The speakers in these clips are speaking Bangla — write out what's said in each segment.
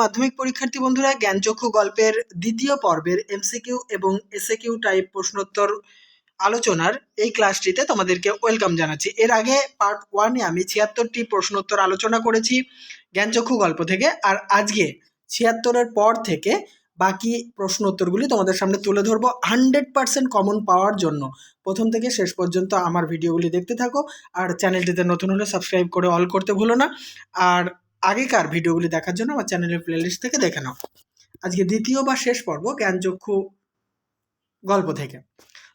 মাধ্যমিক পরীক্ষার্থী বন্ধুরা, জ্ঞানচক্ষু গল্পের দ্বিতীয় পর্বের এমসিকিউ এবং এসএকিউ টাইপ প্রশ্নোত্তর আলোচনার এই ক্লাসটিতে তোমাদেরকে ওয়েলকাম জানাচ্ছি। এর আগে পার্ট ওয়ানে আমি ছিয়াত্তরটি প্রশ্নোত্তর আলোচনা করেছি জ্ঞানচক্ষু গল্প থেকে, আর আজকে ছিয়াত্তরের পর থেকে বাকি প্রশ্ন উত্তরগুলি তোমাদের সামনে তুলে ধরবো হান্ড্রেড পার্সেন্ট কমন পাওয়ার জন্য। প্রথম থেকে শেষ পর্যন্ত আমার ভিডিওগুলি দেখতে থাকো, আর চ্যানেলটিতে নতুন হলে সাবস্ক্রাইব করে অল করতে ভুলো না। আর আগেকার ভিডিওগুলি দেখার জন্য আমার চ্যানেলের প্লেলিস্ট থেকে দেখে নাও। আজকে দ্বিতীয় বা শেষ পর্ব জ্ঞানচক্ষু গল্প থেকে।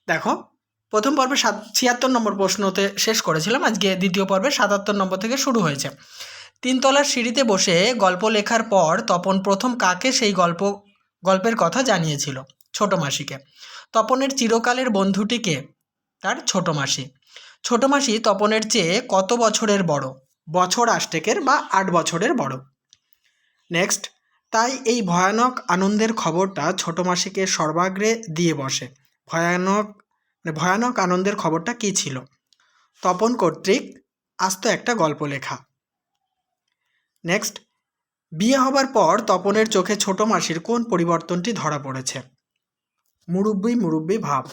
দেখো, প্রথম পর্বে সাত, ছিয়াত্তর নম্বর প্রশ্নতে শেষ করেছিলাম, আজকে দ্বিতীয় পর্বে সাতাত্তর নম্বর থেকে শুরু হয়েছে। তিনতলার সিঁড়িতে বসে গল্প লেখার পর তপন প্রথম কাকে সেই গল্প, গল্পের কথা জানিয়েছিল, ছোট মাসিকে। তপনের চিরকালের বন্ধুটিকে তার ছোট মাসি। ছোট মাসি তপনের চেয়ে কত বছরের বড়? বছর আষ্টেকের বা আট বছরের বড়। নেক্সট তাই এই ভয়ানক আনন্দের খবরটা ছোট মাসিকে সর্বাগ্রে দিয়ে বসে। ভয়ানক মানে ভয়ানক আনন্দের খবরটা কী ছিল? তপন কর্তৃক আস্ত একটা গল্প লেখা। নেক্সট বিয়ে হবার পর তপনের চোখে ছোট মাসির কোন পরিবর্তনটি ধরা পড়েছে? মুরব্বি মুরব্বি ভাব।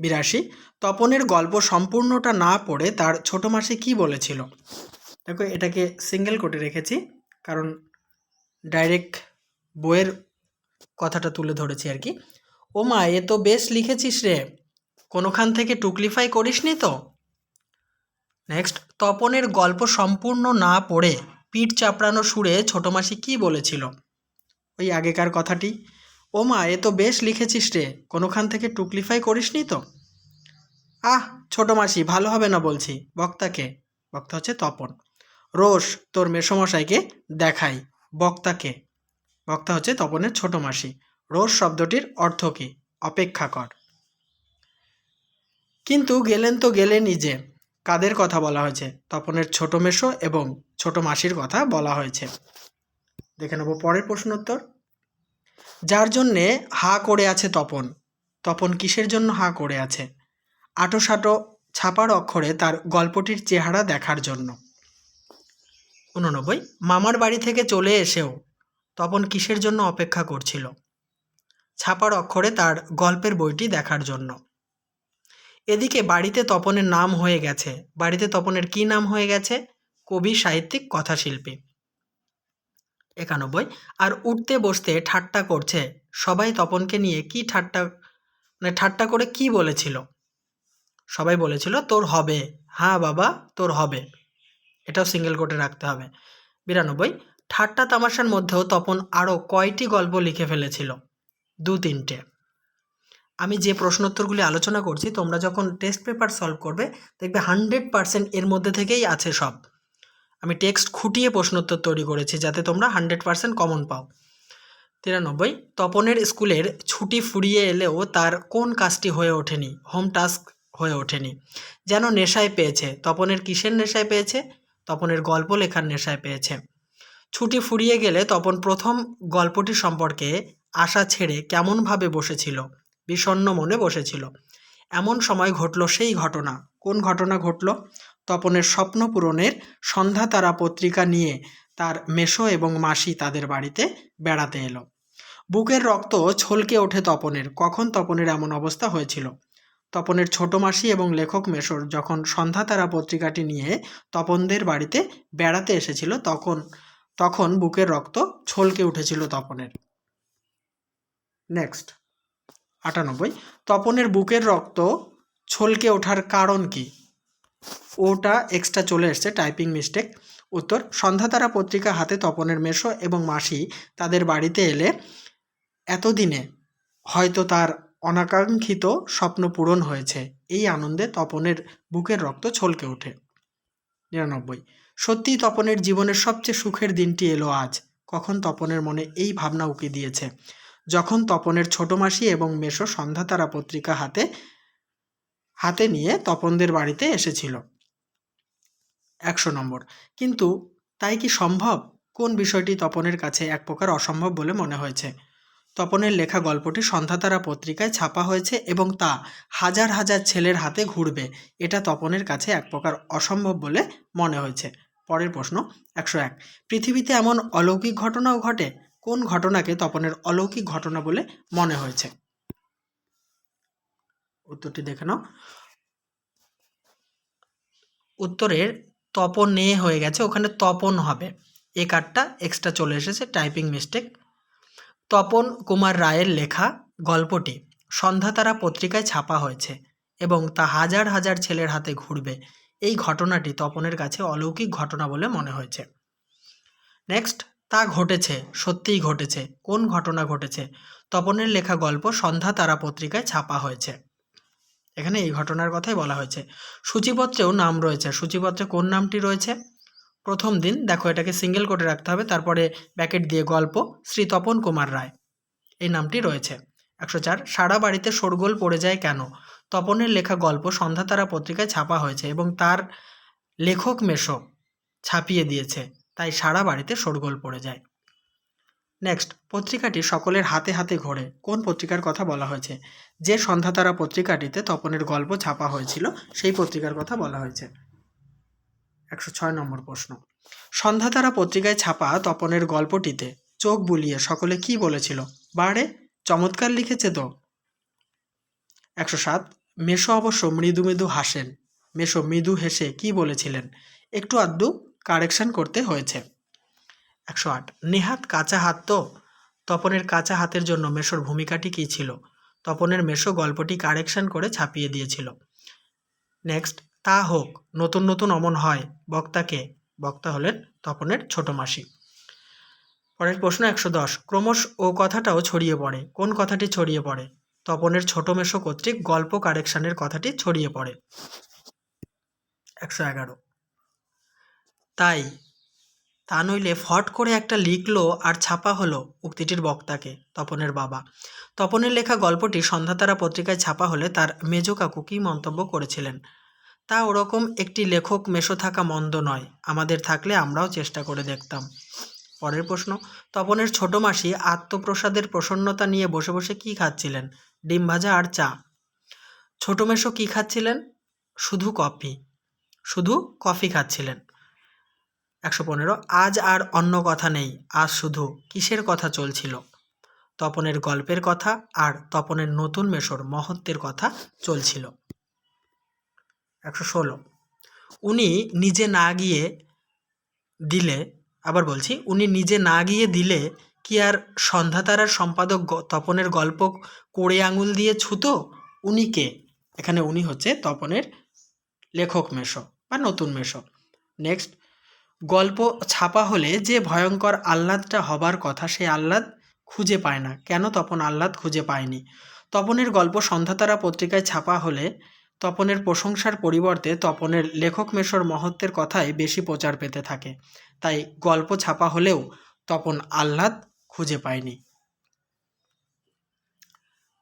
বিরাশি। তপনের গল্প সম্পূর্ণটা না পড়ে তার ছোট মাসি কি বলেছিল? দেখো, এটাকে সিঙ্গেল কোটে রেখেছি, কারণ ডাইরেক্ট বইয়ের কথাটা তুলে ধরেছি আর কি। ও মা, এ তো বেশ লিখেছিস রে। কোনোখান থেকে টুকলিফাই করিসনি তো? নেক্সট তপনের গল্প সম্পূর্ণ না পড়ে পিঠ চাপড়ানো সুরে ছোট মাসি কী বলেছিল? ওই আগেকার কথাটি। ও মা এ তো বেশ লিখেছিস রে। কোনোখান থেকে টুকলিফাই করিসনি তো? আহ, ছোট মাসি, ভালো হবে না বলছি, বক্তাকে। বক্তা হচ্ছে তপন। রোষ তোর মেসমশাইকে দেখাই, বক্তাকে। বক্তা হচ্ছে তপনের ছোট মাসি। রোষ শব্দটির অর্থ কী? অপেক্ষা কর। কিন্তু গেলেন তো গেলেনই নিজে কাদের কথা বলা হয়েছে? তপনের ছোট মেশো এবং ছোট মাসির কথা বলা হয়েছে। দেখে নেব পরের প্রশ্নোত্তর। যার জন্যে হা করে আছে তপন। তপন কিসের জন্য হা করে আছে? আটো সাটো ছাপার অক্ষরে তার গল্পটির চেহারা দেখার জন্য। উননব্বই, মামার বাড়ি থেকে চলে এসেও তপন কিসের জন্য অপেক্ষা করছিল? ছাপার অক্ষরে তার গল্পের বইটি দেখার জন্য। এদিকে বাড়িতে তপনের নাম হয়ে গেছে। বাড়িতে তপনের কি নাম হয়ে গেছে? কবি, সাহিত্যিক, কথাশিল্পী। একানব্বই। আর উঠতে বসতে ঠাট্টা করছে। সবাই তপনকে নিয়ে কি ঠাট্টা মানে ঠাট্টা করে কি বলেছিল? সবাই বলেছিল, তোর হবে। হ্যাঁ বাবা, তোর হবে। এটাও সিঙ্গেল কোটে রাখতে হবে। বিরানব্বই। ঠাট্টা তামাশার মধ্যেও তপন আরও কয়টি গল্প লিখে ফেলেছিল? দু তিনটে। আমি যে প্রশ্নোত্তরগুলি আলোচনা করছি, তোমরা যখন টেস্ট পেপার সলভ করবে, দেখবে হান্ড্রেড পারসেন্ট এর মধ্যে থেকেই আছে সব। আমি টেক্সট খুঁটিয়ে প্রশ্নোত্তর তৈরি করেছি যাতে তোমরা হান্ড্রেড পারসেন্ট কমন পাও। তিরানব্বই, তপনের স্কুলের ছুটি ফুরিয়ে এলেও তার কোন কাজটি হয়ে ওঠেনি? হোম টাস্ক হয়ে ওঠেনি। যেন নেশায় পেয়েছে। তপনের কিসের নেশায় পেয়েছে? তপনের গল্প লেখার নেশায় পেয়েছে। ছুটি ফুরিয়ে গেলে তপন প্রথম গল্পটি সম্পর্কে আশা ছেড়ে কেমনভাবে বসেছিল? বিষণ্ন মনে বসেছিল। এমন সময় ঘটল সেই ঘটনা। কোন ঘটনা ঘটল? তপনের স্বপ্ন পূরণের সন্ধ্যা তারা পত্রিকা নিয়ে তার মেশো এবং মাসি তাদের বাড়িতে বেড়াতে এলো। বুকের রক্ত ছলকে ওঠে তপনের, কখন তপনের এমন অবস্থা হয়েছিল? তপনের ছোট মাসি এবং লেখক মেশোর যখন সন্ধ্যা তারা পত্রিকাটি নিয়ে তপনদের বাড়িতে বেড়াতে এসেছিল, তখন তখন বুকের রক্ত ছলকে উঠেছিল তপনের। নেক্সট আটানব্বই, তপনের বুকের রক্ত ছলকে ওঠার কারণ কি? ওটা এক্সট্রা চলে এসছে টাইপিং মিস্টেক উত্তর সন্ধ্যাতারা পত্রিকা হাতে তপনের মেশো এবং মাসি তাদের বাড়িতে এলে এতদিনে হয়তো তার অনাকাঙ্ক্ষিত স্বপ্ন পূরণ হয়েছে। এই আনন্দে তপনের বুকের রক্ত ছলকে ওঠে। নিরানব্বই। সত্যিই তপনের জীবনের সবচেয়ে সুখের দিনটি এলো আজ। কখন তপনের মনে এই ভাবনা উকি দিয়েছে? যখন তপনের ছোট মাসি এবং মেশো সন্ধ্যাতারা পত্রিকা হাতে হাতে নিয়ে তপনদের বাড়িতে এসেছিল। একশো নম্বর। কিন্তু তাই কি সম্ভব? কোন বিষয়টি তপনের কাছে এক প্রকার অসম্ভব বলে মনে হয়েছে? তপনের লেখা গল্পটি সন্ধ্যাতারা পত্রিকায় ছাপা হয়েছে এবং তা হাজার হাজার ছেলের হাতে ঘুরবে। এটা তপনের কাছে এক প্রকার অসম্ভব বলে মনে হয়েছে। পরের প্রশ্ন, একশো এক। পৃথিবীতে এমন অলৌকিক ঘটনাও ঘটে? কোন ঘটনাকে তপনের অলৌকিক ঘটনা বলে মনে হয়েছে? উত্তরটি দেখে নাও। উত্তরের তপনে হয়ে গেছে, ওখানে তপন হবে। এ কার্ডটা এক্সট্রা চলে এসেছে টাইপিং মিস্টেক তপন কুমার রায়ের লেখা গল্পটি সন্ধ্যাতারা পত্রিকায় ছাপা হয়েছে এবং তা হাজার হাজার ছেলের হাতে ঘুরবে। এই ঘটনাটি তপনের কাছে অলৌকিক ঘটনা বলে মনে হয়েছে। নেক্সট তা ঘটেছে, সত্যিই ঘটেছে। কোন ঘটনা ঘটেছে? তপনের লেখা গল্প সন্ধ্যা তারা পত্রিকায় ছাপা হয়েছে। এখানে এই ঘটনার কথাই বলা হয়েছে। সূচিপত্রেও নাম রয়েছে। সূচিপত্রে কোন নামটি রয়েছে? প্রথম দিন, দেখো এটাকে সিঙ্গেল করে রাখতে হবে, তারপরে ব্যাকেট দিয়ে গল্প, শ্রী তপন কুমার রায়। এই নামটি রয়েছে। একশো চার, সারা বাড়িতে শোরগোল পড়ে যায় কেন? তপনের লেখা গল্প সন্ধ্যাতারা পত্রিকায় ছাপা হয়েছে এবং তার লেখক মেশো ছাপিয়ে দিয়েছে, তাই সারা বাড়িতে শোরগোল পড়ে যায়। নেক্সট পত্রিকাটি সকলের হাতে হাতে ঘোরে। কোন পত্রিকার কথা বলা হয়েছে? যে সন্ধ্যাতারা পত্রিকাটিতে তপনের গল্প ছাপা হয়েছিল, সেই পত্রিকার কথা বলা হয়েছে। একশো ছয় নম্বর প্রশ্ন। সন্ধ্যাতারা পত্রিকায় ছাপা তপনের গল্পটিতে চোখ বুলিয়ে সকলে কি বলেছিল? বারে চমৎকার লিখেছে তো। একশো সাত, মেশো অবশ্য মৃদু মৃদু হাসেন। মেশো মৃদু হেসে কি বলেছিলেন? একটু আধটু কারেকশন করতে হয়েছে। একশো আট। নেহাত কাঁচা হাত তো? তপনের কাঁচা হাতের জন্য মেশোর ভূমিকাটি কী ছিল? তপনের মেশো গল্পটি কারেকশন করে ছাপিয়ে দিয়েছিল। নেক্সট, তা হোক, নতুন নতুন অমন হয় বক্তাকে বক্তা হলেন তপনের ছোট মাসি। পরের প্রশ্ন একশো দশ। ক্রমশ ও কথাটাও ছড়িয়ে পড়ে। কোন কথাটি ছড়িয়ে পড়ে? তপনের ছোট মেশো কর্তৃক গল্প কারেকশানের কথাটি ছড়িয়ে পড়ে। একশো এগারো। তাই তা নইলে ফট করে একটা লিখলো আর ছাপা হলো উক্তিটির বক্তাকে, তপনের বাবা। তপনের লেখা গল্পটি সন্ধ্যাতারা পত্রিকায় ছাপা হলে তার মেজ কাকু কী মন্তব্য করেছিলেন? তা ওরকম একটি লেখক মেশো থাকা মন্দ নয়, আমাদের থাকলে আমরাও চেষ্টা করে দেখতাম। পরের প্রশ্ন, তপনের ছোট মাসি আত্মপ্রসাদের প্রসন্নতা নিয়ে বসে বসে কি খাচ্ছিলেন? ডিম ভাজা আর চা। ছোট মেশো কী খাচ্ছিলেন? শুধু কফি। শুধু কফি খাচ্ছিলেন। একশো পনেরো। আজ আর অন্য কথা নেই, আজ শুধু কিসের কথা চলছিল? তপনের গল্পের কথা আর তপনের নতুন মেশোর মহত্বের কথা চলছিল। একশো ষোলো। উনি নিজে না গিয়ে দিলে, আবার বলছি, উনি নিজে না গিয়ে দিলে কি আর সন্ধ্যাতারার সম্পাদক তপনের গল্প কোড়ে আঙুল দিয়ে ছুতো? উনি কে? এখানে উনি হচ্ছে তপনের লেখক মেশো বা নতুন মেশো। নেক্সট গল্প ছাপা হলে যে ভয়ঙ্কর আহ্লাদটা হবার কথা সেই আহ্লাদ খুঁজে পায় না। কেন তপন আহ্লাদ খুঁজে পায়নি? তপনের গল্প সন্ধ্যাতারা পত্রিকায় ছাপা হলে তপনের প্রশংসার পরিবর্তে তপনের লেখক মেশর মহত্বের কথাই বেশি প্রচার পেতে থাকে। তাই গল্প ছাপা হলেও তপন আহ্লাদ খুঁজে পায়নি।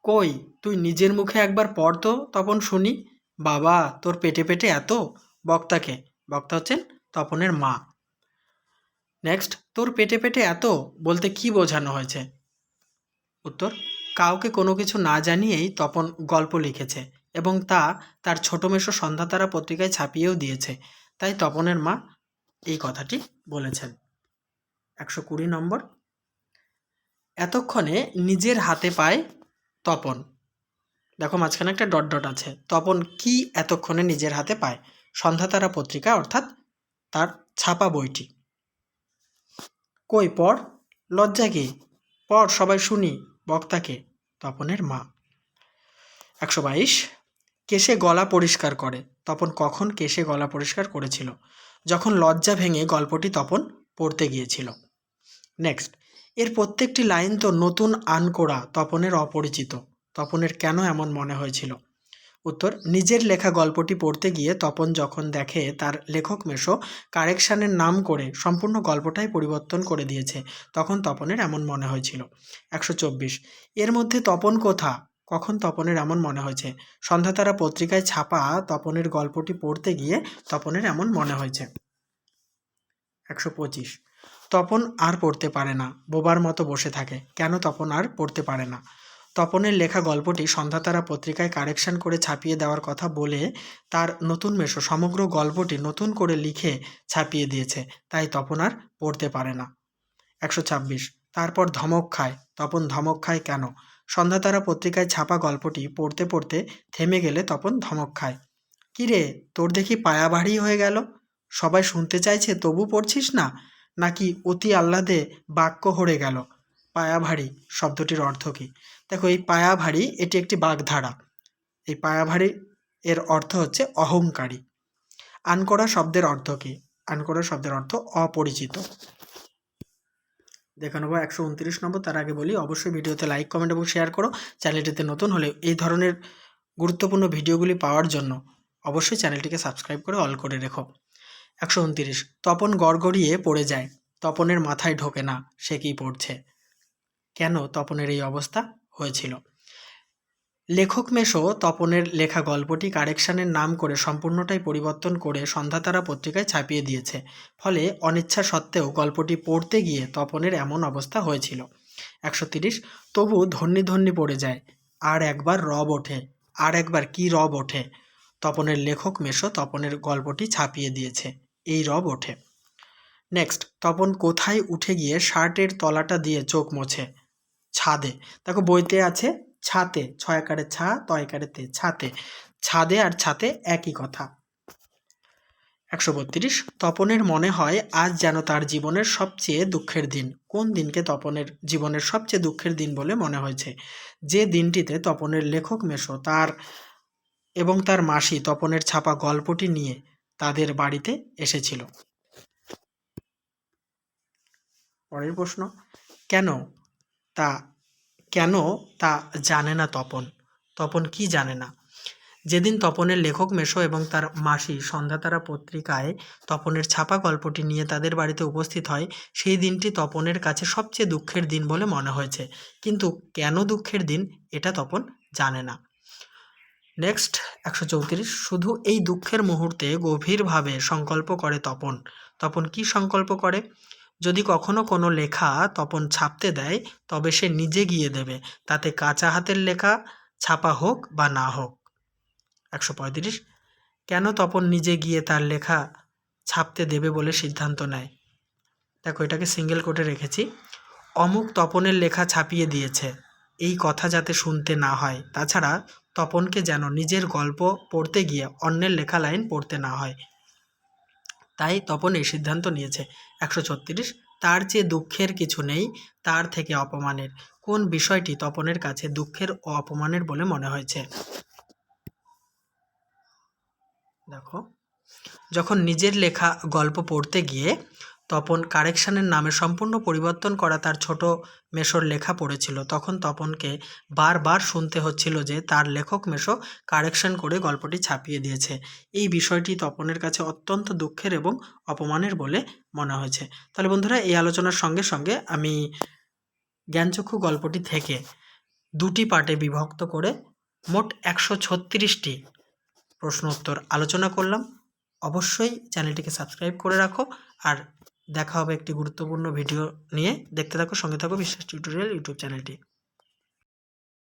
কই, তুই নিজের মুখে একবার পড় তো তপন শুনি। বাবা, তোর পেটে পেটে এত? বক্তাকে। বক্তা হচ্ছেন তপনের মা। নেক্সট তোর পেটে পেটে এত? বলতে কি বোঝানো হয়েছে? উত্তর, কাউকে কোনো কিছু না জানিয়েই তপন গল্প লিখেছে এবং তা তার ছোট মেশো সন্ধ্যাতারা পত্রিকায় ছাপিয়েও দিয়েছে। তাই তপনের মা এই কথাটি বলেছেন। একশো কুড়ি নম্বর। এতক্ষণে নিজের হাতে পায় তপন। দেখো, মাঝখানে একটা ডট ডট আছে। তপন কি এতক্ষণে নিজের হাতে পায়? সন্ধ্যাতারা পত্রিকা, অর্থাৎ তার ছাপা বইটি। কই পড় লজ্জা কি? পড় সবাই শুনি, বক্তাকে, তপনের মা। একশো বাইশ। কেশে গলা পরিষ্কার করে। তপন কখন কেশে গলা পরিষ্কার করেছিল? যখন লজ্জা ভেঙে গল্পটি তপন পড়তে গিয়েছিল। নেক্সট। এর প্রত্যেকটি লাইন তো নতুন আনকোড়া, তপনের অপরিচিত। তপনের কেন এমন মনে হয়েছিল? উত্তর, নিজের লেখা গল্পটি পড়তে গিয়ে তপন যখন দেখে তার লেখক মেশো কারেকশানের নাম করে সম্পূর্ণ গল্পটাই পরিবর্তন করে দিয়েছে, তখন তপনের এমন মনে হয়েছিল। একশো চব্বিশ, এর মধ্যে তপন কোথা? কখন তপনের এমন মনে হয়েছে? সন্ধ্যাতারা পত্রিকায় ছাপা তপনের গল্পটি পড়তে গিয়ে তপনের এমন মনে হয়েছে। একশো পঁচিশ, তপন আর পড়তে পারে না, বোবার মতো বসে থাকে, কেন তপন আর পড়তে পারে না? তপনের লেখা গল্পটি সন্ধ্যাতারা পত্রিকায় কারেকশন করে ছাপিয়ে দেওয়ার কথা বলে তার নতুন মেশো সমগ্র গল্পটি নতুন করে লিখে ছাপিয়ে দিয়েছে, তাই তপন আর পড়তে পারে না। একশো ছাব্বিশ, তারপর ধমক খায়। তপন ধমক খায় কেন? সন্ধ্যাতারা পত্রিকায় ছাপা গল্পটি পড়তে পড়তে থেমে গেলে তপন ধমক খায়। কিরে তোর দেখি পায়া ভারী হয়ে গেল? সবাই শুনতে চাইছে তবু পড়ছিস না? নাকি অতি আহ্লাদে বাক্য হরে গেল? পায়া ভারী শব্দটির অর্থ কী? দেখো, এই পায়া ভারী এটি একটি বাগধারা। এই পায়া ভারী এর অর্থ হচ্ছে অহংকারী। আনকরা শব্দের অর্থ কী? আনকরা শব্দের অর্থ অপরিচিত। দেখে নেব একশো উনত্রিশ নম্বর, তার আগে বলি, অবশ্যই ভিডিওতে লাইক, কমেন্ট এবং শেয়ার করো। চ্যানেলটিতে নতুন হলে এই ধরনের গুরুত্বপূর্ণ ভিডিওগুলি পাওয়ার জন্য অবশ্যই চ্যানেলটিকে সাবস্ক্রাইব করে অল করে রেখো। একশো উনত্রিশ, তপন গড়গড়িয়ে পড়ে যায়। তপনের মাথায় ঢোকে না, সে কি পড়ছে? কেন তপনের এই অবস্থা হয়েছিল? লেখক মেশো তপনের লেখা গল্পটি কারেকশানের নাম করে সম্পূর্ণটাই পরিবর্তন করে সন্ধ্যাতারা পত্রিকায় ছাপিয়ে দিয়েছে। ফলে অনিচ্ছা সত্ত্বেও গল্পটি পড়তে গিয়ে তপনের এমন অবস্থা হয়েছিল। একশো তিরিশ, তবু ধন্যি ধন্যি পড়ে যায়, আর একবার রব ওঠে, আর একবার কি রব ওঠে? তপনের লেখক মেশো তপনের গল্পটি ছাপিয়ে দিয়েছে, এই রব ওঠে। নেক্সট, তপন কোথায় উঠে গিয়ে শার্টের তলাটা দিয়ে চোখ মোছে? ছাদে। দেখো বইতে আছে, ছাতে, ছয় আকারে ছা, তয় আকারে তে, ছাতে। ছাদে আর ছাতে একই কথা। একশো বত্রিশ, তপনের মনে হয় আজ যেন তার জীবনের সবচেয়ে দুঃখের দিন। কোন দিনকে তপনের জীবনের সবচেয়ে দুঃখের দিন বলে মনে হয়েছে? যে দিনটিতে তপনের লেখক মেশো, তার এবং তার মাসি তপনের ছাপা গল্পটি নিয়ে তাদের বাড়িতে এসেছিল। পরের প্রশ্ন, কেন তা কেন তা জানে না তপন। তপন কি জানে না? যেদিন তপনের লেখক মেশো এবং তার মাসি সন্ধ্যাতারা পত্রিকায় তপনের ছাপা গল্পটি নিয়ে তাদের বাড়িতে উপস্থিত হয়, সেই দিনটি তপনের কাছে সবচেয়ে দুঃখের দিন বলে মনে হয়েছে। কিন্তু কেন দুঃখের দিন এটা তপন জানে না। নেক্সট, একশো চৌত্রিশ। শুধু এই দুঃখের মুহূর্তে গভীরভাবে সংকল্প করে তপন। তপন কি সংকল্প করে? যদি কখনো কোনো লেখা তপন ছাপতে দেয়, তবে সে নিজে গিয়ে দেবে। তাতে কাঁচা হাতের লেখা ছাপা হোক বা না হোক। একশো পঁয়ত্রিশ। কেন তপন নিজে গিয়ে তার লেখা ছাপতে দেবে বলে সিদ্ধান্ত নেয়? দেখো, এটাকে সিঙ্গেল কোটে রেখেছি। অমুক তপনের লেখা ছাপিয়ে দিয়েছে। এই কথা যাতে শুনতে না হয়। তাছাড়া তপনকে যেন নিজের গল্প পড়তে গিয়ে অন্যের লেখা লাইন পড়তে না হয়। তাই তপন এই সিদ্ধান্ত নিয়েছে। একশো ছত্রিশ। তার চেয়ে দুঃখের কিছু নেই, তার থেকে অপমানের। কোন বিষয়টি তপনের কাছে দুঃখের ও অপমানের বলে মনে হয়েছে? দেখো, যখন নিজের লেখা গল্প পড়তে গিয়ে তপন কারেকশানের নামে সম্পূর্ণ পরিবর্তন করা তার ছোট মেশোর লেখা পড়েছিল। তখন তপনকে বারবার শুনতে হচ্ছিল যে তার লেখক মেশো কারেকশন করে গল্পটি ছাপিয়ে দিয়েছে। এই বিষয়টি তপনের কাছে অত্যন্ত দুঃখের এবং অপমানের বলে মনে হয়েছে। তাহলে বন্ধুরা, এই আলোচনার সঙ্গে সঙ্গে আমি জ্ঞানচক্ষু গল্পটি থেকে দুটি পার্টে বিভক্ত করে মোট একশো ছত্রিশটি প্রশ্ন উত্তর আলোচনা করলাম। অবশ্যই চ্যানেলটিকে সাবস্ক্রাইব করে রাখো। আর দেখা হবে একটি গুরুত্বপূর্ণ ভিডিও নিয়ে। দেখতে থাকো সঙ্গে থাকো বিশ্বাস টিউটোরিয়াল ইউটিউব চ্যানেলটি।